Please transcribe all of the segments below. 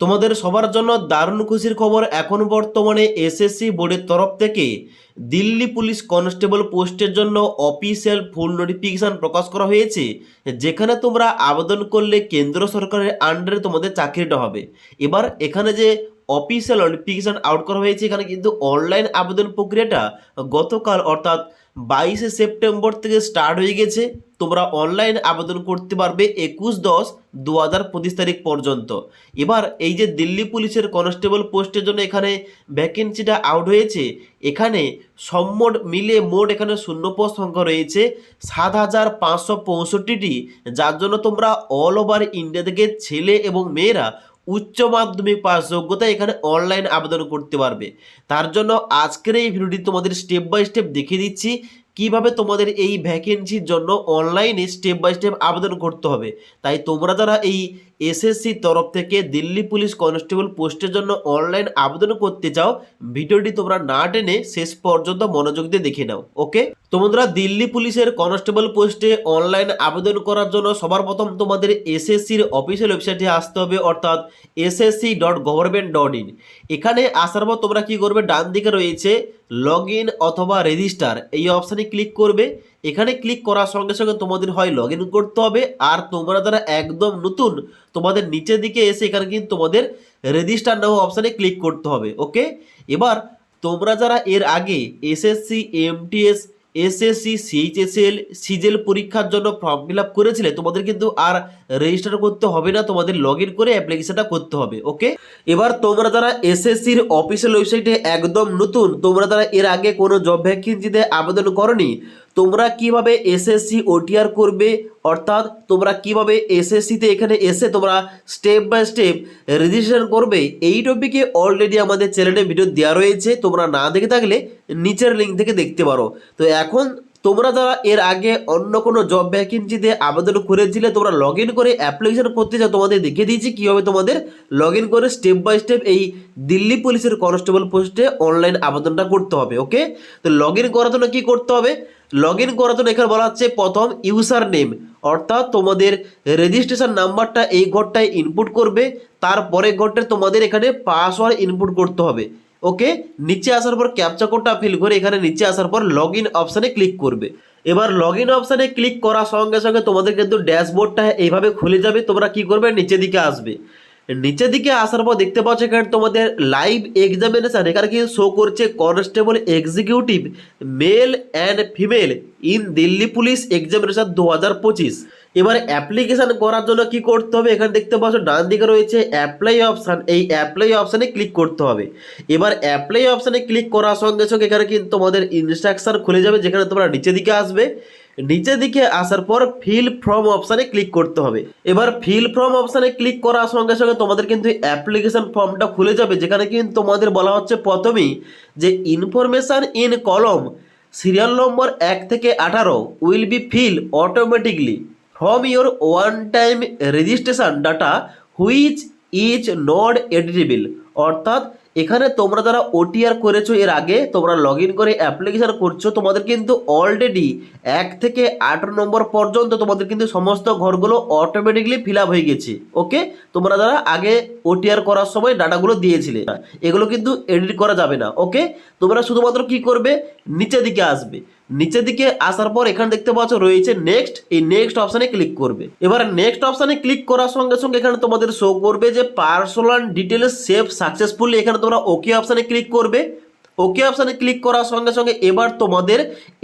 তোমাদের সবার জন্য দারুণ খুশির খবর এখন বর্তমানে এসএসসি বোর্ডের তরফ থেকে দিল্লি পুলিশ কনস্টেবল পোস্টের জন্য অফিসিয়াল ফুল নোটিফিকেশন প্রকাশ করা হয়েছে, যেখানে তোমরা আবেদন করলে কেন্দ্র সরকারের আন্ডারে তোমাদের চাকরিটা হবে। এবার এখানে যে অফিসিয়াল নোটিফিকেশন আউট করা হয়েছে, এখানে কিন্তু অনলাইন আবেদন প্রক্রিয়াটা গতকাল অর্থাৎ বাইশে সেপ্টেম্বর থেকে স্টার্ট হয়ে গেছে। তোমরা অনলাইন আবেদন করতে পারবে একুশ দশ দু হাজার পঁচিশ তারিখ পর্যন্ত। এবার এই যে দিল্লি পুলিশের কনস্টেবল পোস্টের জন্য এখানে ভ্যাকেন্সিটা আউট হয়েছে, এখানে সম্মোট মিলে মোট এখানে শূন্য পোস্ট সংখ্যা রয়েছে সাত হাজার পাঁচশো পঁয়ষট্টিটি। যার জন্য তোমরা অল ওভার ইন্ডিয়া থেকে ছেলে এবং মেয়েরা উচ্চ মাধ্যমিক পাস যোগ্যতা এখানে অনলাইন আবেদন করতে পারবে। তার জন্য আজকের এই ভিডিওটি তোমাদের স্টেপ বাই স্টেপ দেখিয়ে দিচ্ছি। কীভাবে তোমাদের এই ভ্যাকেন্সির জন্য অনলাইনে স্টেপ বাই স্টেপ আবেদন করতে হবে? তাই তোমরা যারা এই এসএসসির তরফ থেকে দিল্লি পুলিশ কনস্টেবল পোস্টের জন্য অনলাইন আবেদন করতে চাও, ভিডিওটি তোমরা না টেনে শেষ পর্যন্ত মনোযোগ দিয়ে দেখে নাও ওকে তো বন্ধুরা, দিল্লি পুলিশের কনস্টেবল পোস্টে অনলাইন আবেদন করার জন্য সবার প্রথম তোমাদের এসএসসির অফিসিয়াল ওয়েবসাইটে আসতে হবে, অর্থাৎ SSC dot government dot in এখানে আসার পর তোমরা কি করবে? ডান দিকে রয়েছে লগ ইন অথবা রেজিস্টার এই অপশানে ক্লিক করবে। এখানে ক্লিক করার সঙ্গে সঙ্গে তোমাদের হয় লগ ইন করতে হবে। আর তোমরা যারা একদম নতুন, তোমাদের নিচের দিকে এসে এখানে কিন্তু তোমাদের রেজিস্টার নাও অপশানে ক্লিক করতে হবে ওকে এবার তোমরা যারা এর আগে SSC MTS SSC CHSL CGL পরীক্ষার জন্য ফর্ম ফিল আপ করেছিলে, তোমাদের কিন্তু আর রেজিস্টার করতে হবে না, তোমাদের লগ ইন করে অ্যাপ্লিকেশনটা করতে হবে ওকে এবার তোমরা যারা এসএসসির অফিসিয়াল ওয়েবসাইটে একদম নতুন, তোমরা যারা এর আগে কোনো জব ভ্যাকেন্সিতে আবেদন করনি তোমরা কীভাবে এসএসসি ওটিআর করবে? অর্থাৎ তোমরা কীভাবে এসএসসিতে এখানে এসে তোমরা স্টেপ বাই স্টেপ রেজিস্ট্রেশন করবে? এই টপিকে অলরেডি আমাদের চ্যানেলে ভিডিও দেওয়া রয়েছে। তোমরা না দেখে থাকলে নিচের লিঙ্ক থেকে দেখতে পারো। তো এখন তোমরা যারা এর আগে অন্য কোনো জব ভ্যাকেন্সিতে আবেদন করেছিলে, তোমরা লগ করে অ্যাপ্লিকেশন করতে চাও, তোমাদের দেখিয়ে দিয়েছি কীভাবে তোমাদের লগ করে স্টেপ বাই স্টেপ এই দিল্লি পুলিশের কনস্টেবল পোস্টে অনলাইন আবেদনটা করতে হবে ওকে তো লগ ইন করার জন্য কী করতে হবে? লগ ইন করার জন্য এখানে বলা হচ্ছে প্রথম ইউজার নেম অর্থাৎ তোমাদের রেজিস্ট্রেশন নাম্বারটা এই ঘরটায় ইনপুট করবে তারপরে ঘরটা তোমাদের এখানে পাসওয়ার্ড ইনপুট করতে হবে। ওকে, নিচে আসার পর ক্যাপচা কোডটা ফিল করে এখানে নিচে আসার পর লগ ইন অপশানে ক্লিক করবে। এবার লগ ইন অপশানে ক্লিক করার সঙ্গে সঙ্গে তোমাদের কিন্তু ড্যাশবোর্ডটা এইভাবে খুলে যাবে, তোমরা কি করবে? নিচের দিকে আসবে। নিচের দিকে আসার পর দেখতে পাচ্ছ এখানে তোমাদের লাইভ এক্সামিনেশন এখানে কিন্তু শো করছে constable executive male and female in Delhi police examination দু হাজার পঁচিশ। এবার অ্যাপ্লিকেশান করার জন্য কি করতে হবে? এখানে দেখতে পাচ্ছ, ডান দিকে রয়েছে অ্যাপ্লাই অপশান এই অ্যাপ্লাই অপশানে ক্লিক করতে হবে। এবার অ্যাপ্লাই অপশানে ক্লিক করার সঙ্গে সঙ্গে এখানে কিন্তু তোমাদের ইনস্ট্রাকশন খুলে যাবে, যেখানে তোমরা নিচে দিকে আসবে। নিচে দিকে আসার পর ফিল ফর্ম অপশানে ক্লিক করতে হবে। এবার ফিল ফর্ম অপশানে ক্লিক করার সঙ্গে সঙ্গে তোমাদের কিন্তু অ্যাপ্লিকেশন ফর্মটা খুলে যাবে, যেখানে কিন্তু তোমাদের বলা হচ্ছে প্রথমেই যে information in column serial number এক থেকে আঠারো will be fill automatically from your one time registration data which is not editable অর্থাৎ, এখানে তোমরা যারা ওটিআর করেছ এর আগে, তোমরা লগ করে অ্যাপ্লিকেশন করছ, তোমাদের কিন্তু অলরেডি এক থেকে আঠারো নম্বর পর্যন্ত তোমাদের কিন্তু সমস্ত ঘরগুলো অটোমেটিকলি ফিল হয়ে গেছে ওকে তোমরা যারা আগে ওটিআর করার সময় ডাটাগুলো দিয়েছিলে, এগুলো কিন্তু এডিট করা যাবে না ওকে তোমরা শুধুমাত্র কি করবে? নিচের দিকে আসবে। নিচের দিকে আসার পর এখানে দেখতে পাচ্ছ রয়েছে নেক্সট এই নেক্সট অপশানে ক্লিক করবে। এবার নেক্সট অপশানে ক্লিক করার সঙ্গে সঙ্গে এখানে তোমাদের শো করবে যে পার্সোনাল ডিটেলস সেভ সাকসেসফুলি এখানে তোমরা ওকে অপশানে ক্লিক করবে। ওকে অপশানে ক্লিক করার সঙ্গে সঙ্গে এবার তোমাদের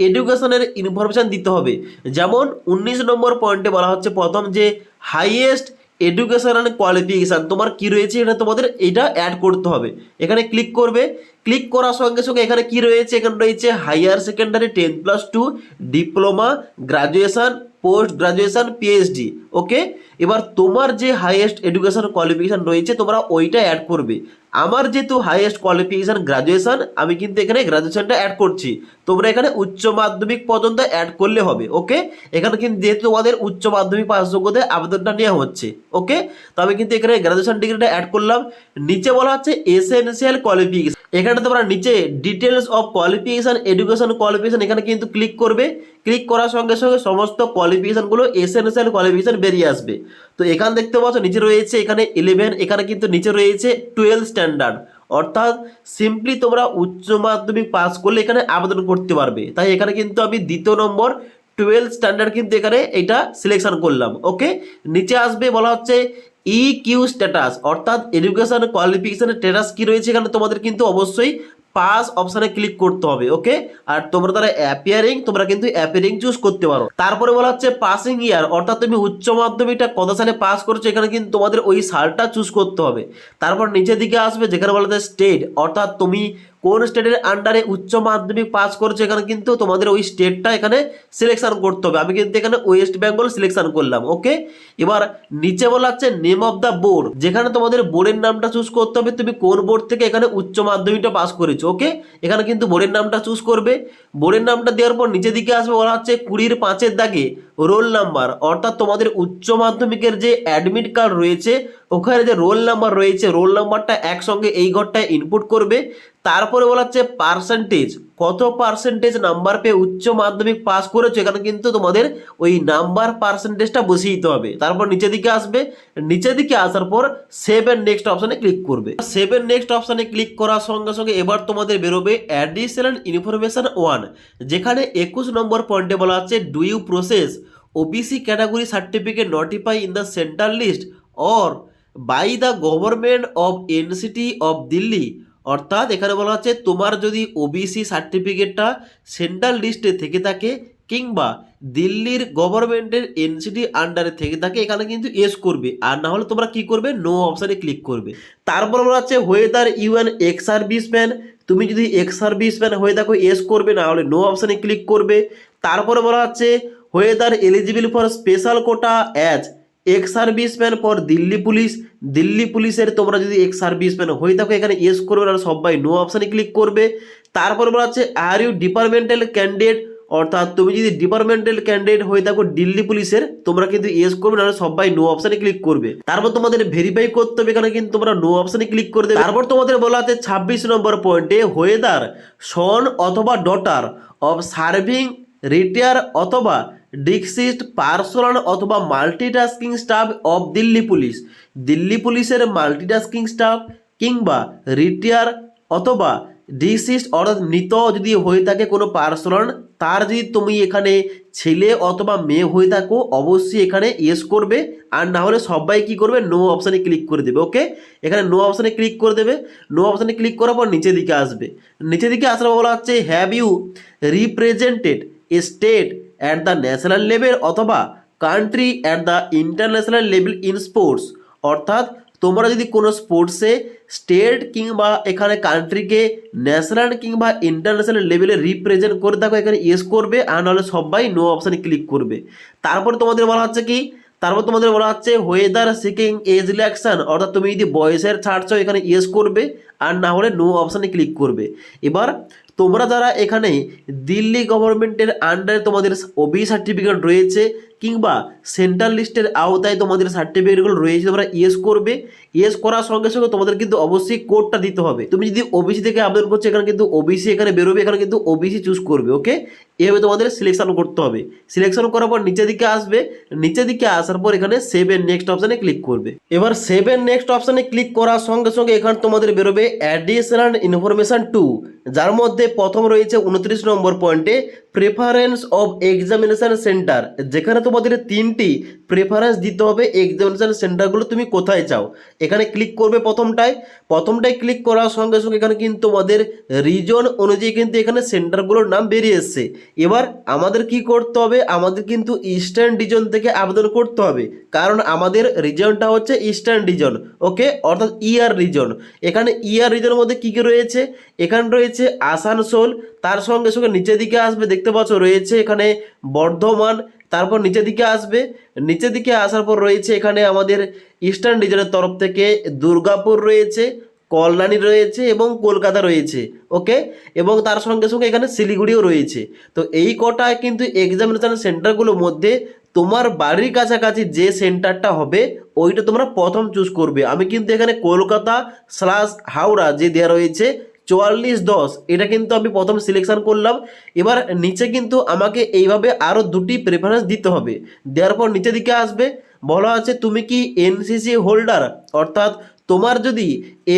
এডুকেশনের ইনফরমেশান দিতে হবে। যেমন উনিশ নম্বর পয়েন্টে বলা হচ্ছে প্রথম যে হাইয়েস্ট এডুকেশন অ্যান্ড কোয়ালিফিকেশান তোমার কি রয়েছে এটা তোমাদের, এটা অ্যাড করতে হবে। এখানে ক্লিক করবে। ক্লিক করার সঙ্গে সঙ্গে এখানে কি রয়েছে? এখানে রয়েছে higher secondary ten plus two diploma graduation post graduation PhD okay এবার তোমার যে হাইয়েস্ট এডুকেশন কোয়ালিফিকেশান রয়েছে, তোমরা ওইটা অ্যাড করবে। আমার যেহেতু হাইয়েস্ট কোয়ালিফিকেশান গ্রাজুয়েশন আমি কিন্তু এখানে গ্রাজুয়েশনটা অ্যাড করছি। তোমরা এখানে উচ্চ মাধ্যমিক পর্যন্ত অ্যাড করলে হবে ওকে এখানে কিন্তু যেহেতু তোমাদের উচ্চ মাধ্যমিক পাস যোগ্যতায় আবেদনটা নেওয়া হচ্ছে ওকে তো আমি কিন্তু এখানে গ্রাজুয়েশন ডিগ্রিটা অ্যাড করলাম। নিচে বলা হচ্ছে এসেনশিয়াল কোয়ালিফিকেশন এখানে তোমরা নিচে details of qualification education qualification এখানে কিন্তু ক্লিক করবে। ক্লিক করার সঙ্গে সঙ্গে সমস্ত কোয়ালিফিকেশানগুলো এসেনশিয়াল কোয়ালিফিকেশান বেরিয়ে আসবে। তো এখানে দেখতে পাচ্ছ নিচে রয়েছে, এখানে ইলেভেন এখানে কিন্তু নিচে রয়েছে টুয়েলভ স্ট্যান্ডার্ড অর্থাৎ সিম্পলি তোমরা উচ্চ মাধ্যমিক পাস করলে এখানে আবেদন করতে পারবে। তাই এখানে কিন্তু আমি দ্বিতীয় নম্বর টুয়েলভ স্ট্যান্ডার্ড কিন্তু এখানে এটা সিলেকশন করলাম। ওকে নিচে আসবে বলা হচ্ছে ই কিউ স্ট্যাটাস অর্থাৎ এডুকেশন কোয়ালিফিকেশনের স্ট্যাটাস কি রয়েছে এখানে তোমাদের কিন্তু অবশ্যই পাস অপশানে ক্লিক করতে হবে ওকে আর তোমরা তারা অ্যাপিয়ারিং তোমরা কিন্তু অ্যাপিয়ারিং চুজ করতে পারো। তারপরে বলা হচ্ছে পাসিং ইয়ার অর্থাৎ তুমি উচ্চ মাধ্যমিকটা কত সালে পাস করছ এখানে কিন্তু তোমাদের ওই সালটা চুজ করতে হবে। তারপর নিচের দিকে আসবে, যেখানে বলা হচ্ছে স্টেট অর্থাৎ তুমি কোন স্টেটের আন্ডারে উচ্চ মাধ্যমিক পাস করছ, এখানে কিন্তু তোমাদের ওই স্টেটটা এখানে সিলেকশন করতে হবে। আমি কিন্তু এখানে ওয়েস্ট বেঙ্গল সিলেকশন করলাম ওকে এবার নিচে বলা হচ্ছে নেম অফ দ্য বোর্ড যেখানে তোমাদের বোর্ডের নামটা চুজ করতে হবে, তুমি কোন বোর্ড থেকে এখানে উচ্চ মাধ্যমিকটা পাস করেছ ওকে এখানে কিন্তু বোর্ডের নামটা চুজ করবে। বোর্ডের নামটা দেওয়ার পর নিচের দিকে আসবে, বলা হচ্ছে কুড়ির পাঁচের দাগে রোল নাম্বার অর্থাৎ তোমাদের উচ্চ মাধ্যমিকের যে অ্যাডমিট কার্ড রয়েছে ওখানে যে রোল নাম্বার রয়েছে রোল নাম্বারটা একসঙ্গে এই ঘরটায় ইনপুট করবে। তারপরে বলা হচ্ছে পার্সেন্টেজ কত পার্সেন্টেজ নাম্বার পেয়ে উচ্চ মাধ্যমিক পাস করেছ, এখানে কিন্তু তোমাদের ওই নাম্বার পার্সেন্টেজটা বসিয়ে দিতে হবে। তারপর নিচের দিকে আসবে। নিচের দিকে আসার পর সেভ এন্ড নেক্সট অপশানে ক্লিক করবে। সেভ এন্ড নেক্সট অপশানে ক্লিক করার সঙ্গে সঙ্গে এবার তোমাদের বেরোবে অ্যাডিশনাল ইনফরমেশন ওয়ান যেখানে একুশ নম্বর পয়েন্টে বলা হচ্ছে do you process OBC category certificate notify in the central list or by the government of NCT of Delhi অর্থাৎ এখানে বলা হচ্ছে তোমার যদি ওবিসি সার্টিফিকেটটা সেন্ট্রাল লিস্টে থেকে থাকে কিংবা দিল্লির গভর্নমেন্টের এনসিটি আন্ডারে থেকে থাকে, এখানে কিন্তু এস করবে। আর না হলে তোমরা কি করবে? নো অপশানে ক্লিক করবে। তারপর বলা হচ্ছে whether you an ex serviceman তুমি যদি এক্স সার্ভিসম্যান হয়ে থাকো এস করবে, না হলে নো অপশানে ক্লিক করবে। তারপরে বলা হচ্ছে whether eligible for special quota as ex serviceman for Delhi police Delhi পুলিশের তোমরা যদি এক্স সার্ভিসম্যান হয়ে থাকো, এখানে ইয়েস করবে আর সবাই নো অপশানে ক্লিক করবে। তারপর বলা হচ্ছে আর ইউ ডিপার্টমেন্টাল ক্যান্ডিডেট অর্থাৎ তুমি যদি ডিপার্টমেন্টাল ক্যান্ডিডেট হয়ে থাকো দিল্লি পুলিশের তোমরা কিন্তু ইয়েস করবে না সবাই নো অপশানে ক্লিক করবে। তারপর তোমাদের ভেরিফাই করতে হবে, এখানে কিন্তু তোমরা নো অপশানে ক্লিক করে দেবে। তারপর তোমাদের বলা আছে, ছাব্বিশ নম্বর পয়েন্টে ওয়েদার সন অথবা ডটার অফ সার্ভিং রিটায়ার অথবা ডিক্সিস্ট, পার্সোনাল অথবা multitasking staff of Delhi police. Delhi পুলিশের মাল্টিটাস্কিং স্টাফ কিংবা রিটায়ার অথবা ডিসিস্ট অর্থাৎ মৃত যদি হয়ে থাকে কোনো পার্সোনাল, তার যদি তুমি এখানে ছেলে অথবা মেয়ে হয়ে থাকো, অবশ্যই এখানে ইয়েস করবে। আর না হলে সবাই কি করবে? নো অপশানে ক্লিক করে দেবে ওকে এখানে নো অপশানে ক্লিক করে দেবে। নো অপশানে ক্লিক করার পর নিচের দিকে আসবে। নিচের দিকে আসার বলা হচ্ছে have you represented a state at the national level অথবা country at the international level in sports অর্থাৎ তোমরা যদি কোনো স্পোর্টসে স্টেট কিংবা এখানে কান্ট্রিকে ন্যাশনাল কিংবা ইন্টারন্যাশনাল লেভেলে রিপ্রেজেন্ট করে থাকো এখানে ইয়েস করবে, আর নাহলে সবাই নো অপশানে ক্লিক করবে। তারপর তোমাদের বলা হচ্ছে কি? তারপর তোমাদের বলা হচ্ছে ওয়েদার সিকিং এজ রিল্যাকশন অর্থাৎ তুমি যদি বয়সের ছাড়ছো এখানে ইয়েস করবে, আর না হলে নো অপশানে ক্লিক করবে। এবার তোমরা যারা এখানে দিল্লি গভর্নমেন্টের আন্ডারে তোমাদের ওবি সার্টিফিকেট রয়েছে কিংবা সেন্ট্রাল লিস্টের আওতায় তোমাদের সার্টিফিকেটগুলো রয়েছে, তোমরা ইয়েস করবে। ইয়েস করার সঙ্গে সঙ্গে তোমাদের কিন্তু অবশ্যই কোডটা দিতে হবে। তুমি যদি ওবিসি থেকে আবেদন করছ, এখানে কিন্তু ওবিসি এখানে বেরোবে, এখানে কিন্তু ওবিসি চুজ করবে ওকে এভাবে তোমাদের সিলেকশন করতে হবে। সিলেকশন করার পর নিচের দিকে আসবে। নিচের দিকে আসার পর এখানে সেভ এর নেক্সট অপশানে ক্লিক করবে। এবার সেভ এর নেক্সট অপশানে ক্লিক করার সঙ্গে সঙ্গে এখানে তোমাদের বেরোবে অ্যাডিশনাল ইনফরমেশন টু যার মধ্যে প্রথম রয়েছে উনত্রিশ নম্বর পয়েন্টে প্রেফারেন্স অব এক্সামিনেশন সেন্টার যেখানে তোমাদের তিনটি প্রেফারেন্স দিতে হবে এক্সামিনেশন সেন্টারগুলো তুমি কোথায় চাও। এখানে ক্লিক করবে প্রথমটায়। প্রথমটায় ক্লিক করার সঙ্গে সঙ্গে এখানে কিন্তু তোমাদের রিজন অনুযায়ী কিন্তু এখানে সেন্টারগুলোর নাম বেরিয়ে এসছে। এবার আমাদের কি করতে হবে? আমাদের কিন্তু ইস্টার্ন রিজন থেকে আবেদন করতে হবে। কারণ আমাদের রিজনটা হচ্ছে ইস্টার্ন রিজন ওকে অর্থাৎ ইয়ার রিজন এখানে ইয়ার রিজনের মধ্যে কী কী রয়েছে? এখানে রয়েছে আসানসোল, তার সঙ্গে সঙ্গে নিচের দিকে আসবে, দেখতে পাচ্ছ রয়েছে এখানে বর্ধমান তারপর নিচের দিকে আসবে। নিচের দিকে আসার পর রয়েছে এখানে আমাদের ইস্টার্ন রিজনের তরফ থেকে দুর্গাপুর রয়েছে, কল্যাণী রয়েছে এবং কলকাতা রয়েছে, ওকে? এবং তার সঙ্গে সঙ্গে এখানে শিলিগুড়িও রয়েছে। তো এই কটায় কিন্তু এক্সামিনেশন সেন্টারগুলোর মধ্যে তোমার বাড়ির কাছাকাছি যে সেন্টারটা হবে, ওইটা তোমরা প্রথম চুজ করবে। আমি কিন্তু এখানে কলকাতা স্লাস হাওড়া যে দেওয়া রয়েছে চুয়াল্লিশ দশ, এটা কিন্তু আমি প্রথম সিলেকশান করলাম। এবার নিচে কিন্তু আমাকে এইভাবে আরও দুটি প্রেফারেন্স দিতে হবে। দেওয়ার পর নিচে দিকে আসবে। বলা আছে, তুমি কি এনসিসি হোল্ডার অর্থাৎ তোমার যদি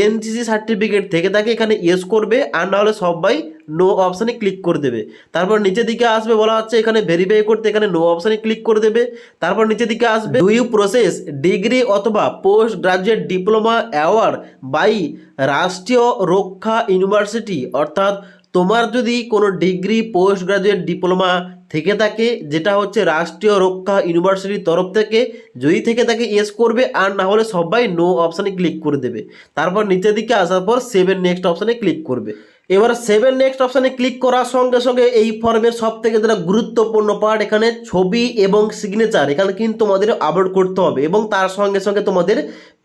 এনসিসি সার্টিফিকেট থেকে থাকে, এখানে ইয়েস করবে, আর না হলে সবাই নো অপশানে ক্লিক করে দেবে। তারপর নিচের দিকে আসবে বলা হচ্ছে, এখানে ভেরিফাই করতে এখানে নো অপশানে ক্লিক করে দেবে। তারপর নিচের দিকে আসবে ডু ইউ প্রসেস ডিগ্রি অথবা post graduate diploma award by Rashtriya Raksha university অর্থাৎ তোমার যদি কোনো ডিগ্রি পোস্ট গ্রাজুয়েট ডিপ্লোমা থেকে থাকে, যেটা হচ্ছে রাষ্ট্রীয় রক্ষা ইউনিভার্সিটির তরফ থেকে, যদি থেকে থাকে ইয়েস করবে, আর না হলে সবাই নো অপশানে ক্লিক করে দেবে। তারপর নিচের দিকে আসার পর সেভেন নেক্সট অপশানে ক্লিক করবে। এবার সেভেন নেক্সট অপশানে ক্লিক করার সঙ্গে সঙ্গে এই ফর্মের সব থেকে যেটা গুরুত্বপূর্ণ পার্ট এখানে ছবি এবং সিগনেচার এখানে কিন্তু তোমাদের আপলোড করতে হবে এবং তার সঙ্গে সঙ্গে তোমাদের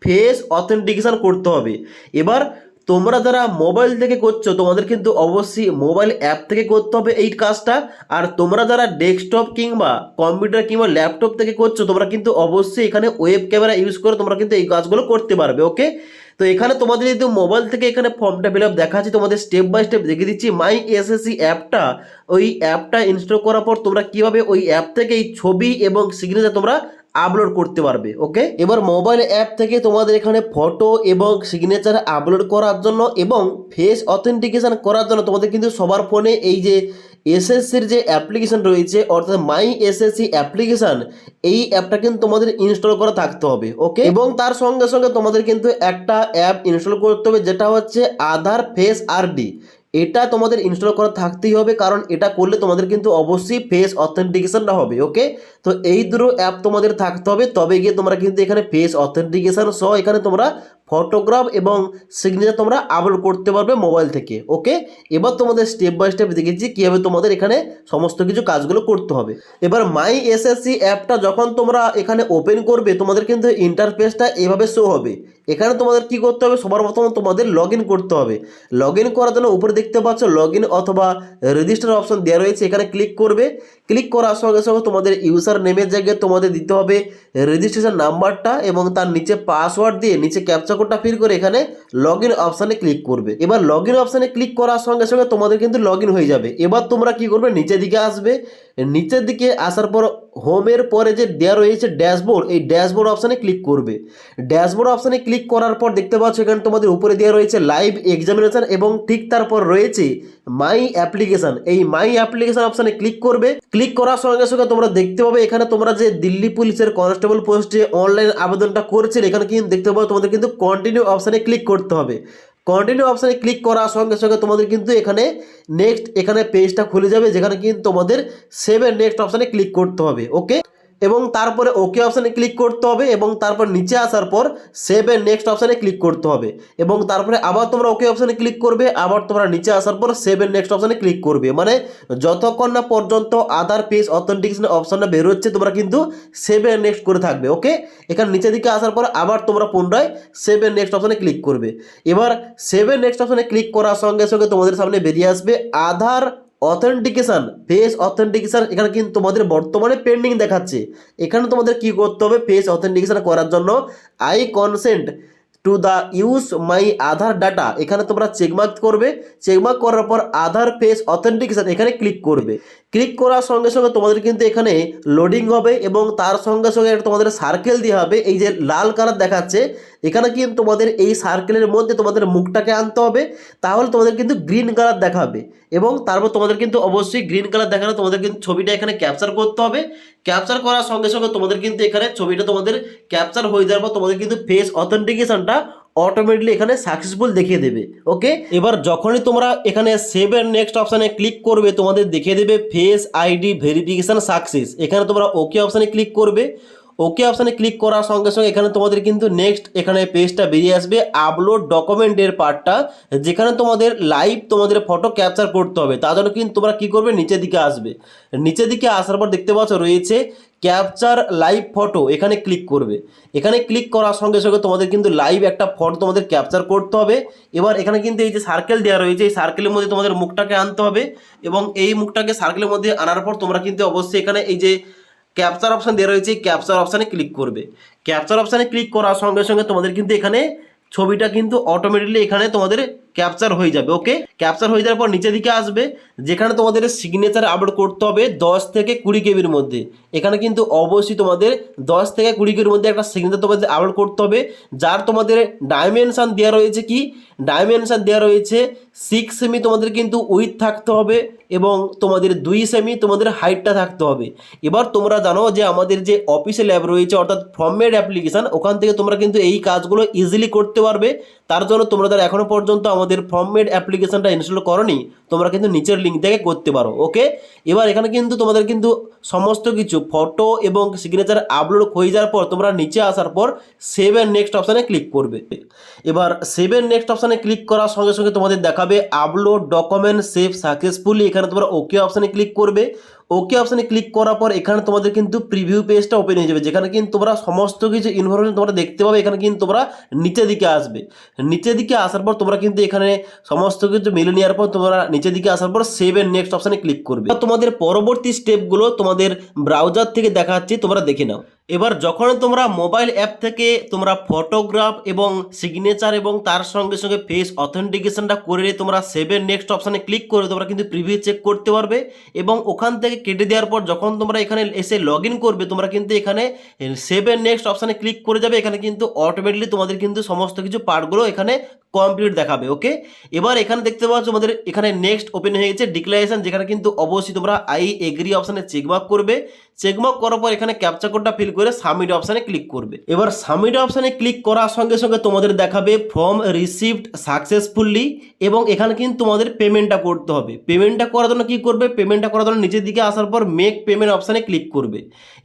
ফেস অথেন্টিকেশান করতে হবে। এবার তোমরা যারা মোবাইল থেকে করছ, তোমাদের কিন্তু অবশ্যই মোবাইল অ্যাপ থেকে করতে হবে এই কাজটা। আর তোমরা যারা ডেস্কটপ কিংবা কম্পিউটার কিংবা ল্যাপটপ থেকে করছ, তোমরা কিন্তু অবশ্যই এখানে ওয়েব ক্যামেরা ইউজ করে তোমরা কিন্তু এই কাজগুলো করতে পারবে ওকে তো এখানে তোমাদের যদি মোবাইল থেকে এখানে ফর্মটা ফিল আপ দেখাচ্ছি, তোমাদের স্টেপ বাই স্টেপ দেখিয়ে দিচ্ছি। মাই এসএসসি অ্যাপটা ওই অ্যাপটা ইনস্টল করার পর তোমরা কীভাবে ওই অ্যাপ থেকে এই ছবি এবং সিগনেচার তোমরা আপলোড করতে পারবে ওকে এবার মোবাইল অ্যাপ থেকে তোমাদের এখানে ফটো এবং সিগনেচার আপলোড করার জন্য এবং ফেস অথেন্টিকেশন করার জন্য তোমাদের কিন্তু সবার ফোনে এই যে এসএসসির যে অ্যাপ্লিকেশন রয়েছে, অর্থাৎ মাই এসএসসি অ্যাপ্লিকেশন এই অ্যাপটা কিন্তু তোমাদের ইনস্টল করা থাকতে হবে ওকে এবং তার সঙ্গে সঙ্গে তোমাদের কিন্তু একটা অ্যাপ ইনস্টল করতে হবে, যেটা হচ্ছে আধার ফেস আরডি এটা তোমাদের ইনস্টল করা থাকতেই হবে, কারণ এটা করলে তোমাদের কিন্তু অবশ্যই ফেস অথেন্টিকেশানটা হবে ওকে তো এই দুটো অ্যাপ তোমাদের থাকতে হবে, তবে গিয়ে তোমরা কিন্তু এখানে ফেস অথেন্টিকেশান সহ এখানে তোমরা ফটোগ্রাফ এবং সিগনেচার তোমরা আপলোড করতে পারবে মোবাইল থেকে ওকে এবার তোমাদের স্টেপ বাই স্টেপ দেখেছি কীভাবে তোমাদের এখানে সমস্ত কিছু কাজগুলো করতে হবে। এবার মাই এসএসসি অ্যাপটা যখন তোমরা এখানে ওপেন করবে, তোমাদের কিন্তু ইন্টারফেসটা এভাবে শো হবে। এখানে তোমাদের কি করতে হবে? সবার প্রথম তোমাদের লগ করতে হবে। লগ করার জন্য উপরে দেখতে পাচ্ছ লগ অথবা রেজিস্টার অপশন দেওয়া রয়েছে, এখানে ক্লিক করবে। ক্লিক করার সঙ্গে সঙ্গে তোমাদের ইউজার নেমের জায়গায় তোমাদের দিতে হবে রেজিস্ট্রেশন নাম্বারটা এবং তার নিচে পাসওয়ার্ড দিয়ে নিচে ক্যাপচা কোডটা ফিল করে এখানে লগ ইন অপশানে ক্লিক করবে। এবার লগ ইন অপশানে ক্লিক করার সঙ্গে সঙ্গে তোমাদের কিন্তু লগ হয়ে যাবে। এবার তোমরা কি করবে? নিচের দিকে আসবে। নিচের দিকে আসার পর হোমের পরে যে দেওয়া রয়েছে ড্যাশবোর্ড, এই ড্যাশবোর্ড অপশানে ক্লিক করবে। ড্যাশবোর্ড অপশানে ক্লিক করার পর দেখতে পাচ্ছ এখানে তোমাদের উপরে দেওয়া রয়েছে লাইভ এক্সামিনেশন এবং ঠিক তারপর রয়েছে মাই অ্যাপ্লিকেশন এই মাই অ্যাপ্লিকেশন অপশানে ক্লিক করবে। ক্লিক করার সঙ্গে সঙ্গে তোমরা দেখতে পাবে এখানে তোমরা যে দিল্লি পুলিশের কনস্টেবল পোস্টে অনলাইন আবেদনটা করছেন, এখানে কিন্তু দেখতে পাবে তোমাদের কিন্তু কন্টিনিউ অপশানে ক্লিক করতে হবে। কন্টিনিউ অপশানে ক্লিক করার সঙ্গে সঙ্গে তোমাদের কিন্তু এখানে নেক্সট এখানে পেজটা খুলে যাবে, যেখানে কিন্তু তোমাদের সেভেন নেক্সট অপশানে ক্লিক করতে হবে ওকে এবং তারপরে ওকে অপশানে ক্লিক করতে হবে এবং তারপর নিচে আসার পর সেভেন নেক্সট অপশানে ক্লিক করতে হবে এবং তারপরে আবার তোমরা ওকে অপশানে ক্লিক করবে, আবার তোমরা নিচে আসার পর সেভেন নেক্সট অপশানে ক্লিক করবে। মানে যতক্ষণ না পর্যন্ত আধার পেজ অথেন্টিকেশন অপশানটা বেরোচ্ছে, তোমরা কিন্তু সেভেন নেক্সট করে থাকবে ওকে এখানে নিচের দিকে আসার পর আবার তোমরা পুনরায় সেভেন নেক্সট অপশানে ক্লিক করবে। এবার সেভেন নেক্সট অপশানে ক্লিক করার সঙ্গে সঙ্গে তোমাদের সামনে বেরিয়ে আসবে আধার অথেন্টিকেশন ফেস অথেন্টিকেশান এখানে কিন্তু তোমাদের বর্তমানে পেন্ডিং দেখাচ্ছে। এখানে তোমাদের কি করতে হবে? ফেস অথেন্টিকেশান করার জন্য I consent to the use my Aadhaar data এখানে তোমরা চেকমার্ক করবে। চেকমার্ক করার পর আধার ফেস অথেন্টিকেশান এখানে ক্লিক করবে। ক্লিক করার সঙ্গে সঙ্গে তোমাদের কিন্তু এখানে লোডিং হবে এবং তার সঙ্গে সঙ্গে তোমাদের সার্কেল দিয়ে হবে। এই যে লাল কালার দেখাচ্ছে, এখানে কিন্তু তোমাদের এই সার্কেলের মধ্যে তোমাদের মুখটাকে আনতে হবে। তাহলে তোমাদের কিন্তু গ্রিন কালার দেখাবে এবং তারপর তোমাদের কিন্তু অবশ্যই গ্রিন কালার দেখানো তোমাদের কিন্তু ছবিটা এখানে ক্যাপচার করতে হবে। ক্যাপচার করার সঙ্গে সঙ্গে তোমাদের কিন্তু এখানে ছবিটা তোমাদের ক্যাপচার হয়ে যাওয়ার পর তোমাদের কিন্তু ফেস অথেন্টিকেশনটা অটোমেটিকলি এখানে সাকসেসফুল দেখিয়ে দেবে ওকে এবার যখনই তোমরা এখানে সেভ এর নেক্সট অপশানে ক্লিক করবে, তোমাদের দেখিয়ে দেবে ফেস আইডি ভেরিফিকেশন সাকসেস এখানে তোমরা ওকে অপশানে ক্লিক করবে। ওকে অপশানে ক্লিক করার সঙ্গে সঙ্গে এখানে তোমাদের কিন্তু নেক্সট এখানে পেজটা বেরিয়ে আসবে আপলোড ডকুমেন্টের পার্টটা যেখানে তোমাদের লাইভ তোমাদের ফটো ক্যাপচার করতে হবে। তার জন্য কিন্তু তোমরা কী করবে? নিচের দিকে আসবে। নিচের দিকে আসার পর দেখতে পাচ্ছ রয়েছে ক্যাপচার লাইভ ফটো এখানে ক্লিক করবে। এখানে ক্লিক করার সঙ্গে সঙ্গে তোমাদের কিন্তু লাইভ একটা ফটো তোমাদের ক্যাপচার করতে হবে। এবার এখানে কিন্তু এই যে সার্কেল দেওয়া রয়েছে, এই সার্কেলের মধ্যে তোমাদের মুখটাকে আনতে হবে এবং এই মুখটাকে সার্কেলের মধ্যে আনার পর তোমরা কিন্তু অবশ্যই এখানে এই যে ক্যাপচার অপশান দেওয়া রয়েছে ক্যাপচার অপশানে ক্লিক করবে। ক্যাপচার অপশানে ক্লিক করার সঙ্গে সঙ্গে তোমাদের কিন্তু এখানে ছবিটা কিন্তু অটোমেটিকলি এখানে তোমাদের ক্যাপচার হয়ে যাবে ওকে ক্যাপচার হয়ে যাওয়ার পর নিচে দিকে আসবে, যেখানে তোমাদের সিগনেচার আপলোড করতে হবে দশ থেকে কুড়ি কেবির মধ্যে। এখানে কিন্তু অবশ্যই তোমাদের দশ থেকে কুড়ি কেবির মধ্যে একটা সিগনেচার তোমাদের আপলোড করতে হবে, যার তোমাদের ডাইমেনশান দেওয়া রয়েছে কি? ডাইমেনশন দেওয়া রয়েছে সিক্স সেমি তোমাদের কিন্তু উইথ থাকতে হবে এবং তোমাদের দুই সেমি তোমাদের হাইটটা থাকতে হবে। এবার তোমরা জানো যে আমাদের যে অফিসিয়াল অ্যাপ রয়েছে, অর্থাৎ ফর্মেড অ্যাপ্লিকেশান ওখান থেকে তোমরা কিন্তু এই কাজগুলো ইজিলি করতে পারবে। তার জন্য তোমরা যারা এখনও পর্যন্ত আমাদের ফর্মেড অ্যাপ্লিকেশানটা ইনস্টল করনি, তোমরা কিন্তু নিচের লিঙ্ক থেকে করতে পারো ওকে এবার এখানে কিন্তু তোমাদের কিন্তু সমস্ত কিছু ফটো এবং সিগনেচার আপলোড হয়ে যাওয়ার পর, তোমরা নিচে আসার পর সেভ অ্যান্ড নেক্সট অপশানে ক্লিক করবে। এবার সেভ অ্যান্ড নেক্সট অপশানে ক্লিক করার সঙ্গে সঙ্গে তোমাদের দেখাবে আপলোড ডকুমেন্ট সেভ সাকসেসফুলি এখানে তোমরা ওকে অপশানে ক্লিক করবে। ওকে অপশানে ক্লিক করার পর এখানে তোমাদের কিন্তু প্রিভিউ পেজটা ওপেন হয়ে যাবে, যেখানে কিন্তু তোমরা সমস্ত কিছু ইনফরমেশন তোমরা দেখতে পাবে, এখানে কিন্তু তোমরা নিচের দিকে আসবে। নিচের দিকে আসার পর তোমরা কিন্তু এখানে সমস্ত কিছু মিলে নেওয়ার পর তোমরা নিচের দিকে আসার পর সেভ এর নেক্সট অপশানে ক্লিক করবে। তোমাদের পরবর্তী স্টেপগুলো তোমাদের ব্রাউজার থেকে দেখাচ্ছি, তোমরা দেখে নাও। এবার যখন তোমরা মোবাইল অ্যাপ থেকে তোমরা ফটোগ্রাফ এবং সিগনেচার এবং তার সঙ্গে সঙ্গে ফেস অথেন্টিকেশনটা করে তোমরা সেভেন নেক্সট অপশানে ক্লিক করে তোমরা কিন্তু প্রিভিউ চেক করতে পারবে এবং ওখান থেকে কেটে দেওয়ার পর যখন তোমরা এখানে এসে লগ করবে, তোমরা কিন্তু এখানে সেভেন নেক্সট অপশানে ক্লিক করে যাবে। এখানে কিন্তু অটোমেটিকলি তোমাদের কিন্তু সমস্ত কিছু পার্টগুলো এখানে কমপ্লিট দেখাবে ওকে এবার এখানে দেখতে পাচ্ছ আমাদের এখানে নেক্সট ওপেন হয়ে গেছে ডিক্লারেশন যেখানে কিন্তু অবশ্যই তোমরা আই এগ্রি অপশানে চেকমার্ক করবে। চেকমার্ক করার পর এখানে ক্যাপচা কোডটা ফিল করে সাবমিট অপশানে ক্লিক করবে। এবার সাবমিট অপশানে ক্লিক করার সঙ্গে সঙ্গে তোমাদের দেখাবে ফর্ম রিসিভড সাকসেসফুলি এবং এখানে কিন্তু তোমাদের পেমেন্টটা করতে হবে। পেমেন্টটা করার জন্য কী করবে? পেমেন্টটা করার জন্য নিচের দিকে আসার পর মেক পেমেন্ট অপশানে ক্লিক করবে।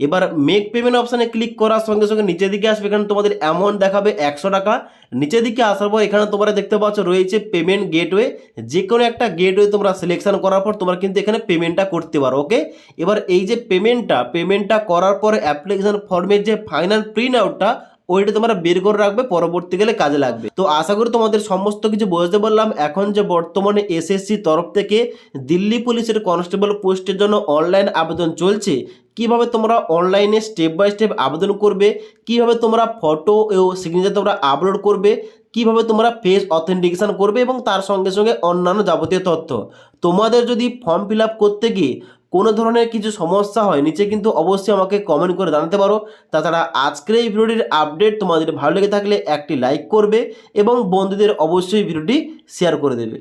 এবার মেক পেমেন্ট অপশানে ক্লিক করার সঙ্গে সঙ্গে নিচের দিকে আসবে, এখানে তোমাদের অ্যামাউন্ট দেখাবে একশো টাকা। নিচের দিকে আসার পর এখানে দেখতে পাচ্ছ রয়েছে পেমেন্ট গেটওয়ে যে কোনো একটা গেটওয়ে তোমরা সিলেকশন করার পর তোমরা কিন্তু এখানে পেমেন্টটা করতে পারো ওকে এবার এই যে পেমেন্টটা পেমেন্টটা করার পর অ্যাপ্লিকেশন ফর্মের যে ফাইনাল প্রিন্ট আউটটা ওইটা তোমরা বের করে রাখবে পরবর্তীকালে কাজে লাগবে। তো আশা করি তোমাদের সমস্ত কিছু বুঝতে পারলাম। এখন যে বর্তমানে এসএসসি তরফ থেকে দিল্লি পুলিশের কনস্টেবল পোস্টের জন্য অনলাইন আবেদন চলছে, কীভাবে তোমরা অনলাইনে স্টেপ বাই স্টেপ আবেদন করবে, কীভাবে তোমরা ফটো ও সিগনেচার তোমরা আপলোড করবে, কীভাবে তোমরা ফেস অথেন্টিকেশন করবে এবং তার সঙ্গে সঙ্গে অন্যান্য যাবতীয় তথ্য। তোমাদের যদি ফর্ম ফিল করতে গিয়ে কোনো ধরনের কিছু সমস্যা হয়, নিচে কিন্তু অবশ্যই আমাকে কমেন্ট করে জানাতে পারো। তাছাড়া আজকের এই ভিডিওটির আপডেট তোমাদের ভালো লেগে থাকলে একটি লাইক করবে এবং বন্ধুদের অবশ্যই ভিডিওটি শেয়ার করে দেবে।